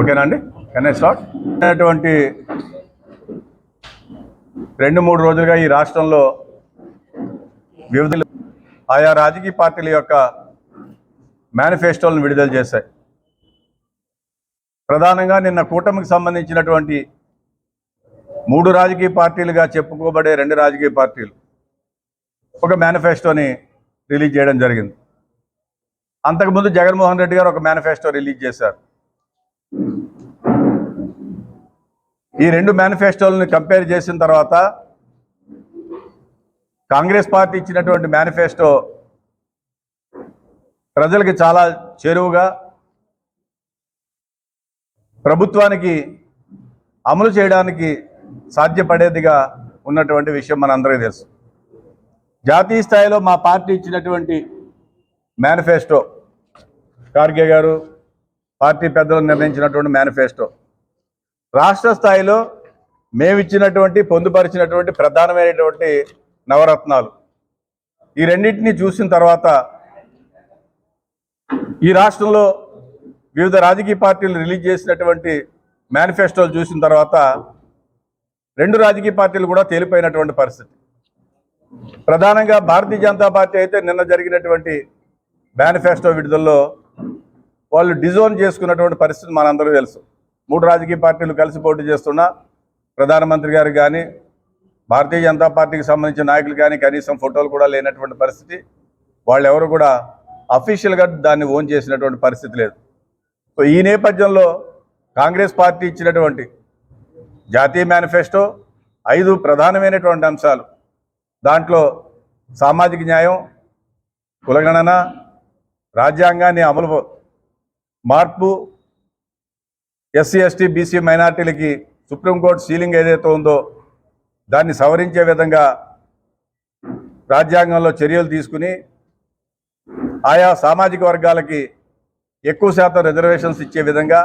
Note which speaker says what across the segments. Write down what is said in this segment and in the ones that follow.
Speaker 1: ఓకేనా అండి? Can start అటువంటి రెండు మూడు రోజులుగా ఈ రాష్ట్రంలో వివిధ ఆయా రాజకీయ పార్టీల యొక్క మేనిఫెస్టోలను విడుదల చేశాయి. ప్రధానంగా నిన్న కూటమికి సంబంధించినటువంటి మూడు రాజకీయ పార్టీలుగా చెప్పుకోబడే రెండు రాజకీయ పార్టీలు ఒక మేనిఫెస్టోని రిలీజ్ చేయడం జరిగింది. అంతకుముందు జగన్మోహన్ రెడ్డి గారు ఒక మేనిఫెస్టో రిలీజ్ చేశారు. ఈ రెండు మేనిఫెస్టోలను కంపేర్ చేసిన తర్వాత కాంగ్రెస్ పార్టీ ఇచ్చినటువంటి మేనిఫెస్టో ప్రజలకి చాలా చేరువుగా ప్రభుత్వానికి అమలు చేయడానికి సాధ్యపడేదిగా ఉన్నటువంటి విషయం మనందరికీ తెలుసు. జాతీయ స్థాయిలో మా పార్టీ ఇచ్చినటువంటి మేనిఫెస్టో ఖార్గే గారు పార్టీ పెద్దలు నిర్ణయించినటువంటి మేనిఫెస్టో రాష్ట్ర స్థాయిలో మేమిచ్చినటువంటి పొందుపరిచినటువంటి ప్రధానమైనటువంటి నవరత్నాలు. ఈ రెండింటినీ చూసిన తర్వాత ఈ రాష్ట్రంలో వివిధ రాజకీయ పార్టీలు రిలీజ్ చేసినటువంటి మేనిఫెస్టోలు చూసిన తర్వాత రెండు రాజకీయ పార్టీలు కూడా తేలిపోయినటువంటి పరిస్థితి. ప్రధానంగా భారతీయ జనతా పార్టీ అయితే నిన్న జరిగినటువంటి మేనిఫెస్టో విడుదలలో వాళ్ళు డిజోన్ చేసుకున్నటువంటి పరిస్థితి మనందరూ తెలుసు. మూడు రాజకీయ పార్టీలు కలిసి పోటీ చేస్తున్నా ప్రధానమంత్రి గారు కానీ భారతీయ జనతా పార్టీకి సంబంధించిన నాయకులు కానీ కనీసం ఫోటోలు కూడా లేనటువంటి పరిస్థితి. వాళ్ళు ఎవరు కూడా అఫీషియల్గా దాన్ని ఓన్ చేసినటువంటి పరిస్థితి లేదు. సో ఈ నేపథ్యంలో కాంగ్రెస్ పార్టీ ఇచ్చినటువంటి జాతీయ మేనిఫెస్టో ఐదు ప్రధానమైనటువంటి అంశాలు. దాంట్లో సామాజిక న్యాయం కులగణన రాజ్యాంగాన్ని అమలు మార్పు ఎస్సీ ఎస్టీ బీసీ మైనార్టీలకి సుప్రీంకోర్టు సీలింగ్ ఏదైతే ఉందో దాన్ని సవరించే విధంగా రాజ్యాంగంలో చర్యలు తీసుకుని ఆయా సామాజిక వర్గాలకి ఎక్కువ శాతం రిజర్వేషన్స్ ఇచ్చే విధంగా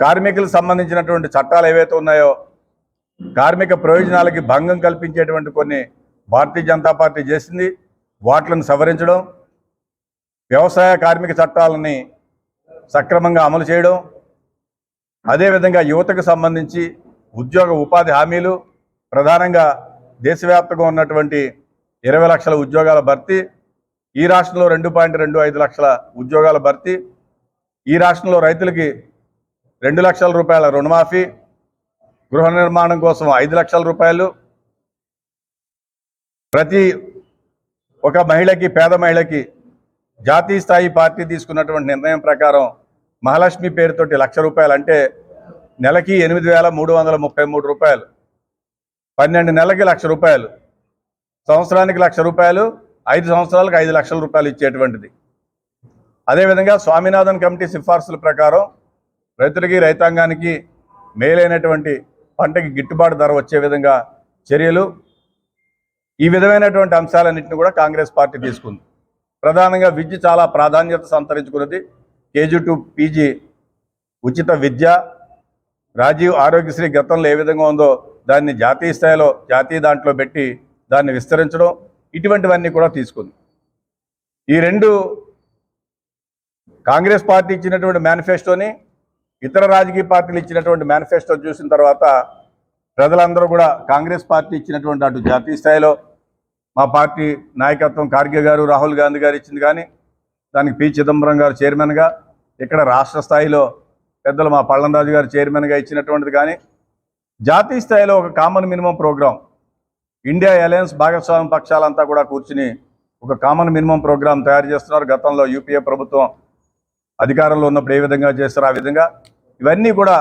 Speaker 1: కార్మికులకు సంబంధించినటువంటి చట్టాలు ఏవైతే ఉన్నాయో కార్మిక ప్రయోజనాలకి భంగం కల్పించేటువంటి కొన్ని భారతీయ జనతా పార్టీ చేసింది. వాట్లను సవరించడం వ్యవసాయ కార్మిక చట్టాలని సక్రమంగా అమలు చేయడం అదేవిధంగా యువతకు సంబంధించి ఉద్యోగ ఉపాధి హామీలు ప్రధానంగా దేశవ్యాప్తంగా ఉన్నటువంటి ఇరవై లక్షల ఉద్యోగాల భర్తీ ఈ రాష్ట్రంలో రెండు పాయింట్ రెండు ఐదు లక్షల ఉద్యోగాల భర్తీ ఈ రాష్ట్రంలో రైతులకి రెండు లక్షల రూపాయల రుణమాఫీ గృహ నిర్మాణం కోసం ఐదు లక్షల రూపాయలు. ప్రతి ఒక మహిళకి పేద మహిళకి జాతీయ స్థాయి పార్టీ తీసుకున్నటువంటి నిర్ణయం ప్రకారం మహాలక్ష్మి పేరుతోటి లక్ష రూపాయలు అంటే నెలకి ఎనిమిది వేల మూడు వందల ముప్పై మూడు రూపాయలు. పన్నెండు నెలలకి లక్ష రూపాయలు. సంవత్సరానికి లక్ష రూపాయలు ఐదు సంవత్సరాలకు ఐదు లక్షల రూపాయలు ఇచ్చేటువంటిది. అదేవిధంగా స్వామినాథన్ కమిటీ సిఫార్సుల ప్రకారం రైతులకి రైతాంగానికి మేలైనటువంటి పంటకి గిట్టుబాటు ధర వచ్చే విధంగా చర్యలు. ఈ విధమైనటువంటి అంశాలన్నింటినీ కూడా కాంగ్రెస్ పార్టీ తీసుకుంది. ప్రధానంగా విద్య చాలా ప్రాధాన్యత సంతరించుకున్నది. కేజీ టు పీజీ ఉచిత విద్య. రాజీవ్ ఆరోగ్యశ్రీ గతంలో ఏ విధంగా ఉందో దాన్ని జాతీయ స్థాయిలో జాతీయ దాంట్లో పెట్టి దాన్ని విస్తరించడం ఇటువంటివన్నీ కూడా తీసుకుంది. ఈ రెండు కాంగ్రెస్ పార్టీ ఇచ్చినటువంటి మేనిఫెస్టోని ఇతర రాజకీయ పార్టీలు ఇచ్చినటువంటి మేనిఫెస్టో చూసిన తర్వాత ప్రజలందరూ కూడా కాంగ్రెస్ పార్టీ ఇచ్చినటువంటి అటు జాతీయ స్థాయిలో మా పార్టీ నాయకత్వం ఖార్గే గారు రాహుల్ గాంధీ గారు ఇచ్చింది కానీ దానికి పి. చిదంబరం గారు చైర్మన్గా ఇక్కడ రాష్ట్ర స్థాయిలో పెద్దలు మా పళ్ళంరాజు గారు చైర్మన్గా ఇచ్చినటువంటిది కానీ జాతీయ స్థాయిలో ఒక common minimum programme India alliance భాగస్వామ్య పక్షాలంతా కూడా కూర్చుని ఒక కామన్ మినిమం ప్రోగ్రాం తయారు చేస్తున్నారు. గతంలో యూపీఏ ప్రభుత్వం అధికారంలో ఉన్నప్పుడు ఏ విధంగా చేస్తారో ఆ విధంగా. ఇవన్నీ కూడా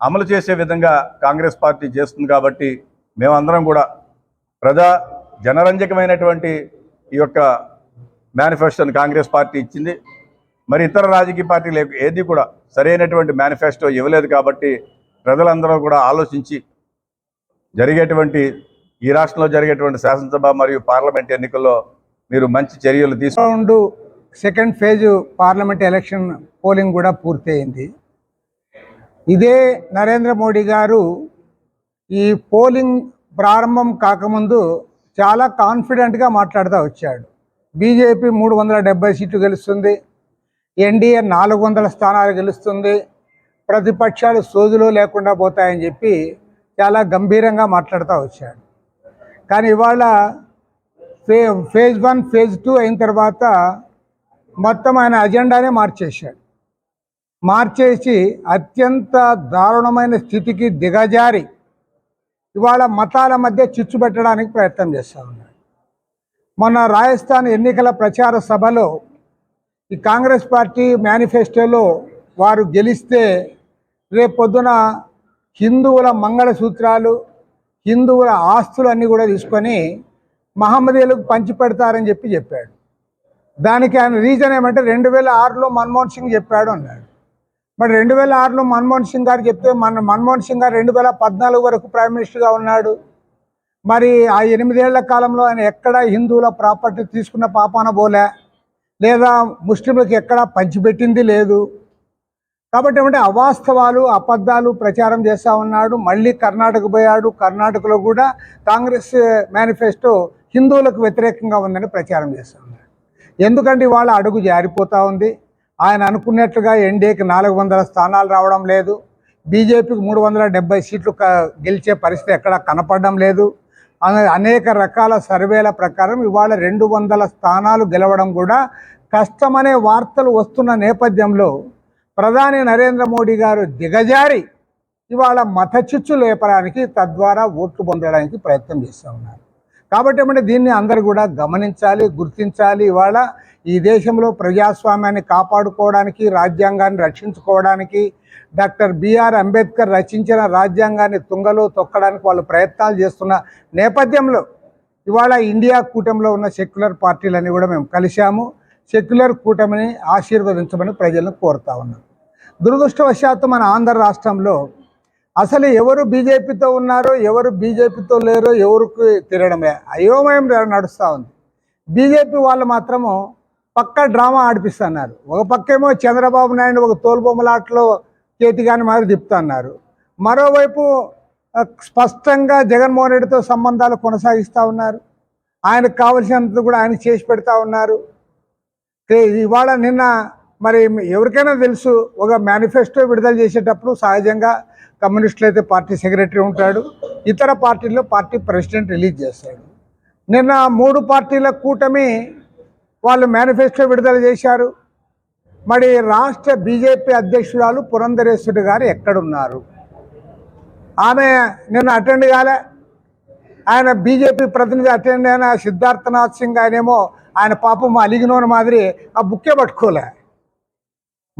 Speaker 1: అమలు చేసే విధంగా కాంగ్రెస్ పార్టీ చేస్తుంది కాబట్టి మేమందరం కూడా ప్రజా జనరంజకమైనటువంటి ఈ యొక్క మేనిఫెస్టోని కాంగ్రెస్ పార్టీ ఇచ్చింది. మరి ఇతర రాజకీయ పార్టీలు ఏది కూడా సరైనటువంటి మేనిఫెస్టో ఇవ్వలేదు కాబట్టి ప్రజలందరూ కూడా ఆలోచించి జరిగేటువంటి ఈ రాష్ట్రంలో జరిగేటువంటి శాసనసభ మరియు పార్లమెంట్ ఎన్నికల్లో మీరు మంచి చర్యలు తీసుకు
Speaker 2: second phase parliament election polling కూడా పూర్తయింది. ఇదే నరేంద్ర మోడీ గారు ఈ పోలింగ్ ప్రారంభం కాకముందు చాలా కాన్ఫిడెంట్గా మాట్లాడుతూ వచ్చాడు. బీజేపీ మూడు వందల డెబ్బై సీట్లు గెలుస్తుంది ఎన్డీఏ నాలుగు వందల స్థానాలు గెలుస్తుంది. ప్రతిపక్షాలు సోదులు లేకుండా పోతాయని చెప్పి చాలా గంభీరంగా మాట్లాడుతూ వచ్చాడు. కానీ ఇవాళ ఫే ఫేజ్ వన్ ఫేజ్ టూ అయిన తర్వాత మొత్తం ఆయన అజెండానే మార్చేశాడు. మార్చేసి అత్యంత దారుణమైన స్థితికి దిగజారి ఇవాళ మతాల మధ్య చిచ్చు పెట్టడానికి ప్రయత్నం చేస్తూ ఉన్నాడు. మొన్న రాజస్థాన్ ఎన్నికల ప్రచార సభలో ఈ కాంగ్రెస్ పార్టీ మేనిఫెస్టోలో వారు గెలిస్తే రేపొద్దున హిందువుల మంగళసూత్రాలు హిందువుల ఆస్తులు అన్నీ కూడా తీసుకొని మహమ్మదీలకు పంచిపెడతారని చెప్పి చెప్పాడు. దానికి ఆయన రీజన్ ఏమంటే రెండు వేల ఆరులో మన్మోహన్ సింగ్ చెప్పాడు అన్నాడు. మరి రెండు వేల ఆరులో మన్మోహన్ సింగ్ గారు చెప్తే మన మన్మోహన్ సింగ్ గారు రెండు వేల పద్నాలుగు వరకు ప్రైమ్ మినిస్టర్గా ఉన్నాడు. మరి ఆ ఎనిమిదేళ్ళ కాలంలో ఆయన ఎక్కడ హిందువుల ప్రాపర్టీ తీసుకున్న పాపాన పోలే. లేదా ముస్లింలకు ఎక్కడా పంచిపెట్టింది లేదు. కాబట్టి ఏమంటే అవాస్తవాలు అబద్ధాలు ప్రచారం చేస్తూ ఉన్నాడు. మళ్ళీ కర్ణాటక పోయాడు. కర్ణాటకలో కూడా కాంగ్రెస్ మేనిఫెస్టో హిందువులకు వ్యతిరేకంగా ఉందని ప్రచారం చేస్తూ ఉన్నాడు. ఎందుకంటే ఇవాళ అడుగు జారిపోతూ ఉంది. ఆయన అనుకున్నట్లుగా ఎన్డీఏకి నాలుగు వందల స్థానాలు రావడం లేదు. బీజేపీకి మూడు వందల డెబ్బై సీట్లు గెలిచే పరిస్థితి ఎక్కడా కనపడడం లేదు. అనేక రకాల సర్వేల ప్రకారం ఇవాళ రెండు వందల స్థానాలు గెలవడం కూడా కష్టమనే వార్తలు వస్తున్న నేపథ్యంలో ప్రధాని నరేంద్ర మోడీ గారు దిగజారి ఇవాళ మత చిచ్చు లేపడానికి తద్వారా ఓట్లు పొందడానికి ప్రయత్నం చేస్తూ ఉన్నారు. కాబట్టి ఏమంటే దీన్ని అందరూ కూడా గమనించాలి గుర్తించాలి. ఇవాళ ఈ దేశంలో ప్రజాస్వామ్యాన్ని కాపాడుకోవడానికి రాజ్యాంగాన్ని రక్షించుకోవడానికి డాక్టర్ బిఆర్ అంబేద్కర్ రచించిన రాజ్యాంగాన్ని తుంగలో తొక్కడానికి వాళ్ళు ప్రయత్నాలు చేస్తున్న నేపథ్యంలో ఇవాళ ఇండియా కూటమిలో ఉన్న సెక్యులర్ పార్టీలన్నీ కూడా మేము కలిశాము. సెక్యులర్ కూటమిని ఆశీర్వదించమని ప్రజలను కోరుతా ఉన్నాం. దురదృష్టవశాత్తు మన ఆంధ్ర రాష్ట్రంలో అసలు ఎవరు బీజేపీతో ఉన్నారో ఎవరు బీజేపీతో లేరో ఎవరికి తిరగడమే. అయోమయం నడుస్తూ ఉంది. బీజేపీ వాళ్ళు మాత్రము పక్క డ్రామా ఆడిపిస్తున్నారు. ఒక పక్కేమో చంద్రబాబు నాయుడు ఒక తోలుబొమ్మలాటలో చేతిగాని మారి తిప్పుతున్నారు. మరోవైపు స్పష్టంగా జగన్మోహన్ రెడ్డితో సంబంధాలు కొనసాగిస్తూ ఉన్నారు. ఆయనకు కావలసినంత కూడా ఆయన చేసి పెడతా ఉన్నారు. ఇవాళ నిన్న మరి ఎవరికైనా తెలుసు ఒక మేనిఫెస్టో విడుదల చేసేటప్పుడు సహజంగా కమ్యూనిస్టులు అయితే పార్టీ సెక్రటరీ ఉంటాడు ఇతర పార్టీల్లో పార్టీ ప్రెసిడెంట్ రిలీజ్ చేస్తాడు. నిన్న మూడు పార్టీల కూటమి వాళ్ళు మేనిఫెస్టో విడుదల చేశారు. మరి రాష్ట్ర బీజేపీ అధ్యక్షురాలు పురంధరేశ్వరి గారు ఎక్కడున్నారు? ఆమె నిన్న అటెండ్ కాలే. ఆయన బీజేపీ ప్రతినిధి అటెండ్ అయిన సిద్ధార్థనాథ్ సింగ్ ఆయనేమో ఆయన పాపం అలిగినోని మాదిరి ఆ బుక్కే పట్టుకోలే.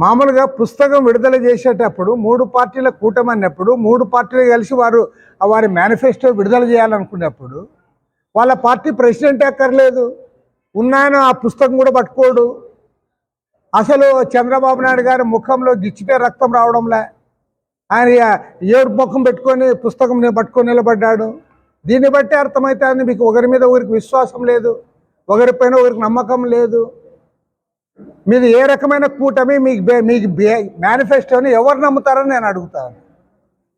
Speaker 2: మామూలుగా పుస్తకం విడుదల చేసేటప్పుడు మూడు పార్టీల కూటమి అన్నప్పుడు మూడు పార్టీలు కలిసి వారు ఆ వారి మేనిఫెస్టో విడుదల చేయాలనుకున్నప్పుడు వాళ్ళ పార్టీ ప్రెసిడెంట్ అక్కర్లేదు. ఉన్నాయన ఆ పుస్తకం కూడా పట్టుకోడు. అసలు చంద్రబాబు నాయుడు గారి ముఖంలో గిచ్చితే రక్తం రావడంలే. ఆయన ఏడు ముఖం పెట్టుకొని పుస్తకం పట్టుకొని నిలబడ్డాడు. దీన్ని బట్టి అర్థమవుతుంది మీకు ఒకరి మీద ఒకరికి విశ్వాసం లేదు. ఒకరిపైన ఒకరికి నమ్మకం లేదు. మీది ఏ రకమైన కూటమి మీకు బే- మీకు మేనిఫెస్టోని ఎవరు నమ్ముతారని నేను అడుగుతాను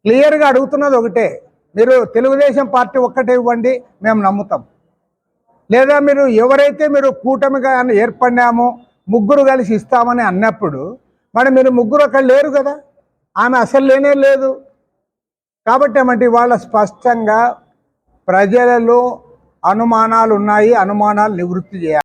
Speaker 2: క్లియర్గా అడుగుతున్నది ఒకటే. మీరు తెలుగుదేశం పార్టీ ఒక్కటే ఇవ్వండి మేము నమ్ముతాం. లేదా మీరు ఎవరైతే మీరు కూటమిగా ఏర్పడినామో ముగ్గురు కలిసి ఇస్తామని అన్నప్పుడు మరి మీరు ముగ్గురు అక్కడ లేరు కదా. ఆమె అసలు లేనే లేదు. కాబట్టి ఏమంటే ఇవాళ స్పష్టంగా ప్రజలలో అనుమానాలు ఉన్నాయి అనుమానాలు నివృత్తి చేయాలి.